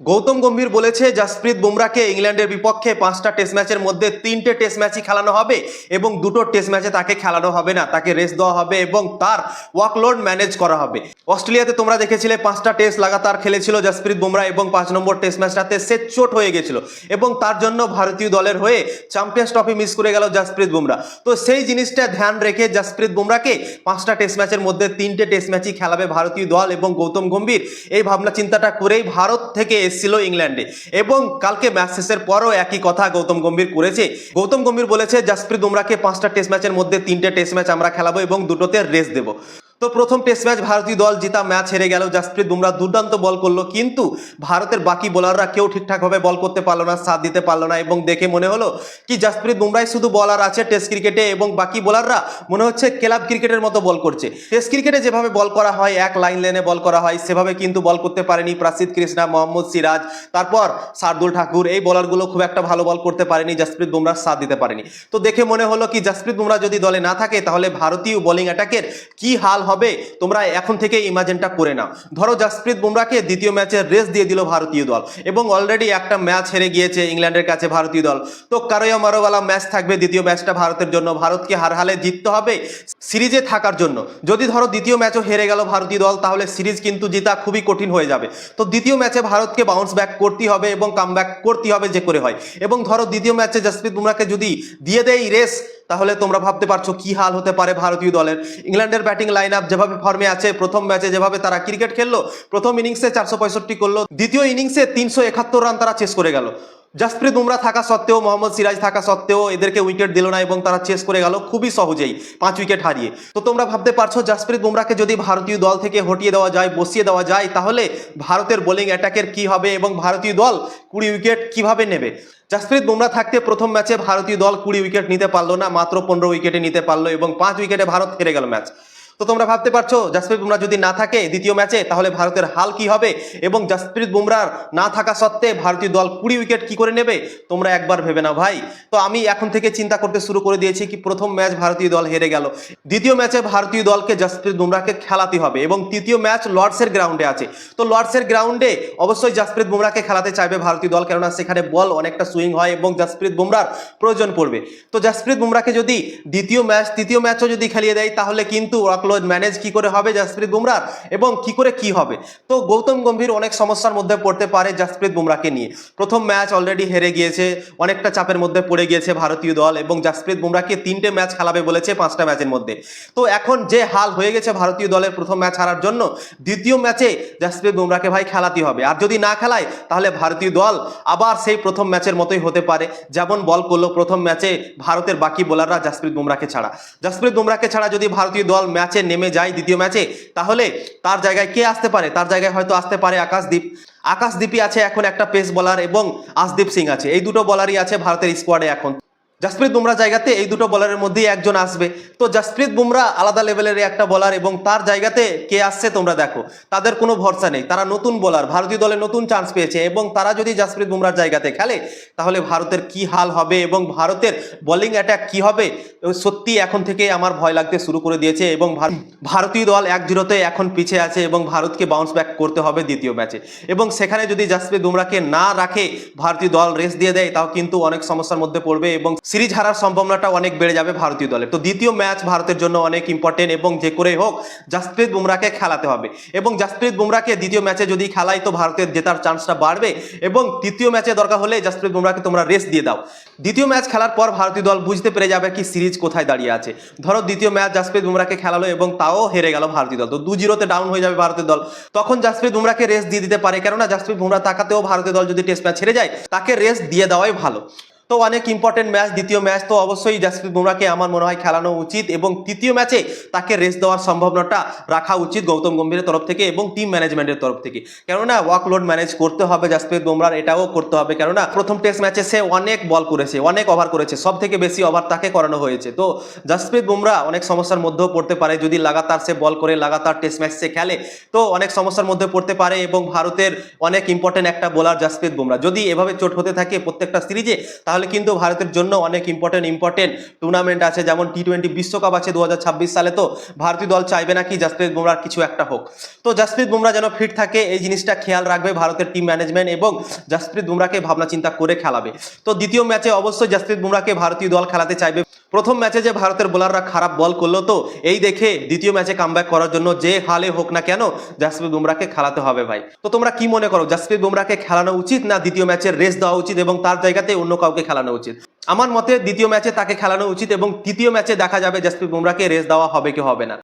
গৌতম গম্ভীর বলেছে, জাসপ্রীত বুমরাকে ইংল্যান্ডের বিপক্ষে পাঁচটা টেস্ট ম্যাচের মধ্যে তিনটে টেস্ট ম্যাচই খেলানো হবে এবং দুটো টেস্ট ম্যাচে তাকে খেলানো হবে না। তাকে রেস্ট দেওয়া হবে এবং তার ওয়ার্কলোড ম্যানেজ করা হবে। অস্ট্রেলিয়াতে তোমরা দেখেছিলে, পাঁচটা টেস্ট লাগাতার খেলেছিল জাসপ্রীত বুমরা এবং পাঁচ নম্বর টেস্ট ম্যাচটাতে সে চোট হয়ে গেছিল এবং তার জন্য ভারতীয় দলের হয়ে চ্যাম্পিয়ন্স ট্রফি মিস করে গেল জাসপ্রীত বুমরা তো সেই জিনিসটা ধ্যান রেখে জাসপ্রীত বুমরাকে পাঁচটা টেস্ট ম্যাচের মধ্যে তিনটে টেস্ট ম্যাচই খেলাবে ভারতীয় দল এবং গৌতম গম্ভীর। এই ভাবনা চিন্তাটা করেই ভারত থেকে এসেছিল ইংল্যান্ডে। এবং কালকে ম্যাচ শেষের পরও একই কথা গৌতম গম্ভীর করেছে। গৌতম গম্ভীর বলেছে, জাসপ্রীত বুমরাকে পাঁচটা টেস্ট ম্যাচের মধ্যে তিনটে টেস্ট ম্যাচ আমরা খেলাবো এবং দুটোতে রেস্ট দেবো? তো প্রথম টেস্ট ম্যাচ ভারতীয় দল জিতা, ম্যাচ হেরে গেল। জাসপ্রীত বুমরা দুর্দান্ত বল করল, কিন্তু ভারতের বাকি বোলাররা কেউ ঠিকঠাকভাবে বল করতে পারল না, সাথ দিতে পারল না এবং দেখে মনে হলো কি জাসপ্রীত বুমরাই শুধু বলার আছে টেস্ট ক্রিকেটে এবং বাকি বোলাররা মনে হচ্ছে ক্লাব ক্রিকেটের মতো বল করছে। টেস্ট ক্রিকেটে যেভাবে বল করা হয়, এক লাইন লেনে বল করা হয়, সেভাবে কিন্তু বল করতে পারেনি প্রাসিদ কৃষ্ণা, মোহাম্মদ সিরাজ। তারপর শার্দুল ঠাকুর, এই বলারগুলো খুব একটা ভালো বল করতে পারেনি, জাসপ্রীত বুমরার সাথ দিতে পারেনি। তো দেখে মনে হলো কি জাসপ্রীত বুমরা যদি দলে না থাকে, তাহলে ভারতীয় বোলিং অ্যাটাকের কি হাল হবে, তোমরা এখন থেকে ইমাজিনটা করে নাও। ধরো জাসপ্রীত বুমরাকে দ্বিতীয় ম্যাচে রেস দিয়ে দিল ভারতীয় দল এবং অলরেডি একটা ম্যাচ হেরে গিয়েছে ইংল্যান্ডের কাছে ভারতীয় দল। তো কারোয়া মারোওয়ালা ম্যাচ থাকবে দ্বিতীয় ম্যাচটা ভারতের জন্য। ভারতকে হার হালে জিততে হবে সিরিজে থাকার জন্য। যদি ধরো দ্বিতীয় ম্যাচও হেরে গেল ভারতীয় দল, তাহলে সিরিজ কিন্তু জিতা খুবই কঠিন হয়ে যাবে। তো দ্বিতীয় ম্যাচে ভারতকে বাউন্স ব্যাক করতে হবে এবং কাম ব্যাক করতে হবে যে করে হয়। এবং ধরো দ্বিতীয় ম্যাচে জাসপ্রীত বুমরাকে যদি দিয়ে দেয় রেস তাহলে তোমরা ভাবতে পারছ কি হাল হতে পারে ভারতীয় দলের। ইংল্যান্ডের ব্যাটিং লাইন আপ যেভাবে ফর্মে আছে, প্রথম ম্যাচে যেভাবে তারা ক্রিকেট খেললো, প্রথম ইনিংসে চারশো পঁয়ষট্টি করল, দ্বিতীয় ইনিংসে তিনশো একাত্তর রান তারা চেস করে গেল। জাসপ্রীত বুমরা থাকা সত্ত্বেও, মোহাম্মদ সিরাজ থাকা সত্ত্বেও এদেরকে উইকেট দিল না এবং তারা চেস করে গেল খুবই সহজেই, পাঁচ উইকেট হারিয়ে। তো তোমরা ভাবতে পারছ, জাসপ্রীত বুমরাকে যদি ভারতীয় দল থেকে হটিয়ে দেওয়া যায়, বসিয়ে দেওয়া যায়, তাহলে ভারতের বোলিং অ্যাটাকের কি হবে এবং ভারতীয় দল কুড়ি উইকেট কীভাবে নেবে? জাসপ্রীত বুমরা থাকতে প্রথম ম্যাচে ভারতীয় দল কুড়ি উইকেট নিতে পারল না, মাত্র পনেরো উইকেটে নিতে পারল এবং পাঁচ উইকেটে ভারত হেরে গেল ম্যাচ তো তোমরা ভাবতে পারছ, জাসপ্রীত বুমরা যদি না থাকে দ্বিতীয় ম্যাচে, তাহলে ভারতের হাল কি হবে? এবং জাসপ্রীত বুমরার না থাকা সত্ত্বে ভারতীয় দল কুড়ি উইকেট কি করে নেবে? তোমরা একবার ভেবে না ভাই। তো আমি এখন থেকে চিন্তা করতে শুরু করে দিয়েছি কি প্রথম ম্যাচ ভারতীয় দল হেরে গেল। দ্বিতীয় ম্যাচে ভারতীয় দলকে জাসপ্রীত বুমরাকে খেলাতে হবে এবং তৃতীয় ম্যাচ লর্ডসের গ্রাউন্ডে আছে। তো লর্ডসের গ্রাউন্ডে অবশ্যই জাসপ্রীত বুমরাকে খেলাতে চাইবে ভারতীয় দল, কেননা সেখানে বল অনেকটা সুইং হয় এবং জাসপ্রীত বুমরার প্রয়োজন পড়বে। তো জাসপ্রীত বুমরাকে যদি দ্বিতীয় ম্যাচ, তৃতীয় ম্যাচও যদি খেলিয়ে দেয়, তাহলে কিন্তু ওয়ার্কলোড ম্যানেজ কি করে হবে জাসপ্রীত বুমরার এবং কি করে কি হবে? তো গৌতম গম্ভীর অনেক সমস্যার মধ্যে পড়তে পারে জাসপ্রীত বুমরাকে নিয়ে। প্রথম ম্যাচ অলরেডি হেরে গিয়েছে, অনেকটা চাপের মধ্যে পড়ে গিয়েছে ভারতীয় দল এবং জাসপ্রীত বুমরাকে তিনটে ম্যাচ খেলাবে বলেছে পাঁচটা ম্যাচের মধ্যে। তো এখন যে হাল হয়ে গেছে ভারতীয় দলের প্রথম ম্যাচ হারার জন্য, দ্বিতীয় ম্যাচে জাসপ্রীত বুমরাকে ভাই খেলাতে হবে। আর যদি না খেলায়, তাহলে ভারতীয় দল আবার সেই প্রথম ম্যাচের মতোই হতে পারে। যেমন বল করল প্রথম ম্যাচে ভারতের বাকি বোলাররা জাসপ্রীত বুমরাকে ছাড়া। জাসপ্রীত বুমরাকে ছাড়া যদি ভারতীয় দল ম্যাচে নেমে যায় দ্বিতীয় ম্যাচে। তাহলে তার জায়গায় কে আসতে পারে? তার জায়গায় হয়তো আসতে পারে আকাশদ্বীপ আকাশদ্বীপই আছে এখন একটা পেস বলার এবং আশদীপ সিং আছে। এই দুটো বলারই আছে ভারতের স্কোয়াডে এখন। জাসপ্রীত বুমরা জায়গাতে এই দুটো বলারের মধ্যেই একজন আসবে। তো জাসপ্রীত বুমরা আলাদা লেভেলের একটা বলার এবং তার জায়গাতে কে আসছে তোমরা দেখো। তাদের কোনো ভরসা নেই। তারা নতুন বলার ভারতীয় দলে নতুন চান্স পেয়েছে এবং তারা যদি জাসপ্রীত বুমরার জায়গাতে খেলে, তাহলে ভারতের কি হাল হবে এবং ভারতের বোলিং অ্যাটাক কি হবে, সত্যি এখন থেকে আমার ভয় লাগতে শুরু করে দিয়েছে এবং ভারতীয় দল এক জিরোতে এখন পিছিয়ে আছে এবং ভারতকে বাউন্স ব্যাক করতে হবে দ্বিতীয় ম্যাচে এবং সেখানে যদি জাসপ্রীত বুমরাকে না রাখে, ভারতীয় দল রেস দিয়ে দেয়, তাও কিন্তু অনেক সমস্যার মধ্যে পড়বে এবং সিরিজ হারার সম্ভাবনাটা অনেক বেড়ে যাবে ভারতীয় দলের। তো দ্বিতীয় ম্যাচ ভারতের জন্য অনেক ইম্পর্টেন্ট এবং যে করে হোক, জাসপ্রীত বুমরাকে খেলাতে হবে। এবং জাসপ্রীত বুমরাকে দ্বিতীয় ম্যাচে যদি খেলাই, তো ভারতের জেতার চান্সটা বাড়বে। এবং তৃতীয় ম্যাচে দরকার হলে জাসপ্রীত বুমরাকে তোমরা রেস্ট দিয়ে দাও। দ্বিতীয় ম্যাচ খেলার পর ভারতীয় দল বুঝতে পেরে যাবে কি সিরিজ কোথায় দাঁড়িয়ে আছে। ধরো দ্বিতীয় ম্যাচ জাসপ্রীত বুমরাকে খেলালো এবং তাও হেরে গেল ভারতীয় দল। তো দু জিরোতে ডাউন হয়ে যাবে ভারতীয় দল। তখন জাসপ্রীত বুমরাকে রেস্ট দিয়ে দিতে পারে। কেননা জাসপ্রীত বুমরা তাকাতেও ভারতীয় দল যদি টেস্ট ম্যাচ ছেড়ে যায়, তাকে রেস্ট দিয়ে দেওয়াই ভালো। তো অনেক ইম্পর্টেন্ট ম্যাচ দ্বিতীয় ম্যাচ তো অবশ্যই জাসপ্রীত বুমরাকে আমার মনে হয় খেলানো উচিত এবং তৃতীয় ম্যাচে তাকে রেস্ট দেওয়ার সম্ভাবনাটা রাখা উচিত গৌতম গম্ভীরের তরফ থেকে এবং টিম ম্যানেজমেন্টের তরফ থেকে। কেননা ওয়ার্কলোড ম্যানেজ করতে হবে জাসপ্রীত বুমরার, এটাও করতে হবে। কেননা প্রথম টেস্ট ম্যাচে সে অনেক বল করেছে, অনেক ওভার করেছে সব থেকে বেশি ওভার তাকে করানো হয়েছে। তো জাসপ্রীত বুমরা অনেক সমস্যার মধ্যেও পড়তে পারে, যদি লাগাতার সে বল করে, লাগাতার টেস্ট ম্যাচ সে খেলে, তো অনেক সমস্যার মধ্যে পড়তে পারে এবং ভারতের অনেক ইম্পর্টেন্ট একটা বোলার জাসপ্রীত বুমরা। যদি এভাবে চোট হতে থাকে প্রত্যেকটা সিরিজে, তাহলে তাহলে কিন্তু ভারতের জন্য অনেক ইম্পর্টেন্ট ইম্পর্টেন্ট টুর্নামেন্ট আছে। যেমন টি টোয়েন্টি বিশ্বকাপ আছে দু হাজার ছাব্বিশ সালে তো। ভারতীয় দল চাইবে নাকি জাসপ্রীত বুমরার কিছু একটা হোক। তো জাসপ্রীত বুমরা যেন ফিট থাকে, এই জিনিসটা খেয়াল রাখবে ভারতের টিম ম্যানেজমেন্ট এবং জাসপ্রীত বুমরাকে ভাবনা চিন্তা করে খেলাবে। তো দ্বিতীয় ম্যাচে অবশ্যই জাসপ্রীত বুমরাকে ভারতীয় দল খেলাতে চাইবে। প্রথম ম্যাচে যে ভারতের বোলাররা খারাপ বল করল, তো এই দেখে দ্বিতীয় ম্যাচে কামব্যাক করার জন্য যে হালে হোক না কেন জাসপ্রীত বুমরাকে খেলাতে হবে ভাই। তো তোমরা কি মনে করো, জাসপ্রীত বুমরাকে খেলানো উচিত না দ্বিতীয় ম্যাচের রেস দেওয়া উচিত এবং তার জায়গাতে অন্য কাউকে খেলানো উচিত? আমার মতে দ্বিতীয় ম্যাচে তাকে খেলানো উচিত এবং তৃতীয় ম্যাচে দেখা যাবে জাসপ্রীত বুমরাকে রেস দেওয়া হবে কি হবে না।